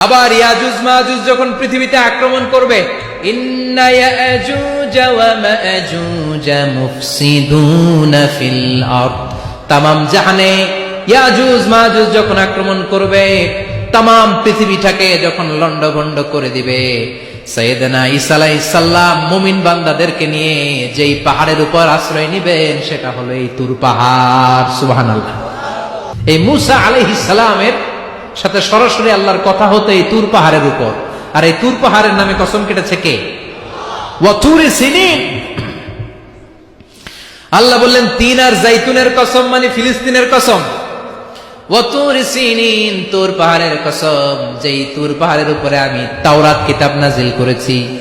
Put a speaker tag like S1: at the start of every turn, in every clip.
S1: আবার ইয়াজুজ মাজুজ যখন পৃথিবীতে আক্রমণ করবে তামাম জাহানে ইয়াজুজ যখন আক্রমণ করবে পৃথিবীটাকে যখন করে দিবে। সৈয়দনা ঈসা আলাইহিস সালাম মুমিন বান্দাদেরকে নিয়ে যেই পাহাড়ের উপর আশ্রয় নিবেন, সেটা হলো এই তুর পাহাড়। সুবহানাল্লাহ। এই মুসা আলাইহিস সালামের সাথে সরাসরি আল্লাহর কথা হতো এই তুর পাহাড়ের উপর। আর এই তুর পাহাড়ের নামে কসম কেটেছে কে? ওয়াতুরি সিনিন। আল্লাহ বললেন, তিন আর জাইতুনের কসম মানে ফিলিস্তিনের কসম। ওয়াতুরি সিনিন, তুর পাহাড়ের কসম, যেই তুর পাহাড়ের উপরে আমি তাওরাত কিতাব নাজিল করেছি।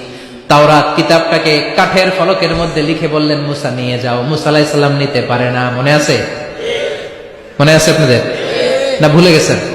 S1: তাওরাত কিতাবটাকে কাঠের ফলকের মধ্যে লিখে বললেন, মুসা নিয়ে যাও। মুসা আলাইহিস সালাম নিতে পারে না। মনে আছে? মনে আছে আপনাদের? না ভুলে গেছেন?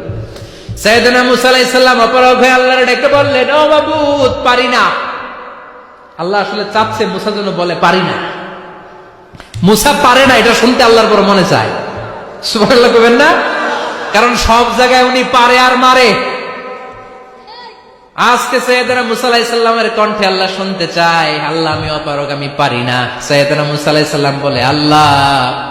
S1: সৈয়দনা মুসা আলাইহিস সালাম হয়ে আল্লাহর ডেকে বললেন, ও মাবুদ পারি না। আল্লাহ আসলে চাচ্ছে মুসা যেন বলে, পারি না। মুসা পারে না, এটা শুনতে আল্লাহর বড় মনে চায়। সুবহানাল্লাহ কবেন না? কারণ সব জায়গায় উনি পারে আর মারে। আজকে সৈয়দনা মুসা আলাইহিস কণ্ঠে আল্লাহ শুনতে চায়, আল্লাহ, আমি অপারক আমি পারি না। সৈয়দনা মুসা আলাইহিস বলে, আল্লাহ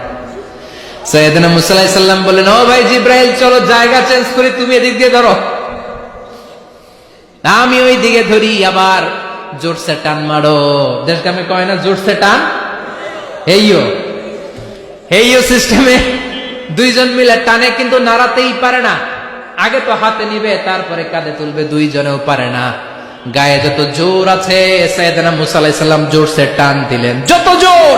S1: সৈয়দনা মুসা আলাইহিস সালাম বললেন, ও ভাই চলো জায়গা চেঞ্জ করি, তুমি এদিক দিয়ে ধরো। আমি ওই দিকে ধরি, আবার জোরসে টান মারো। দেশ গ্রামে কয় না, জোরসে টান? হেইও হেইও সিস্টেমে দুইজন মিলে টানে, কিন্তু নাড়াতেই পারে না। আগে তো হাতে নিবে, তারপরে কাঁধে তুলবে, দুইজনেও পারে না। গায়ে যত জোর আছে, সৈয়দনা মুসা আলাইহিস সালাম জোরসে টান দিলেন। যত জোর!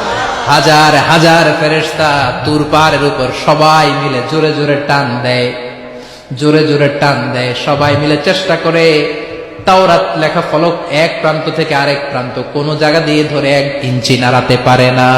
S1: হাজার হাজার ফেরেস্তা তুর পাহাড়ের উপর সবাই মিলে জোরে জোরে টান দেয়। জোরে জোরে টান দেয়। সবাই মিলে চেষ্টা করে। তাওরাত লেখা ফলক এক প্রান্ত থেকে আরেক প্রান্ত। কোনো জায়গা দিয়ে ধরে এক ইঞ্চি নাড়াতে পারে না।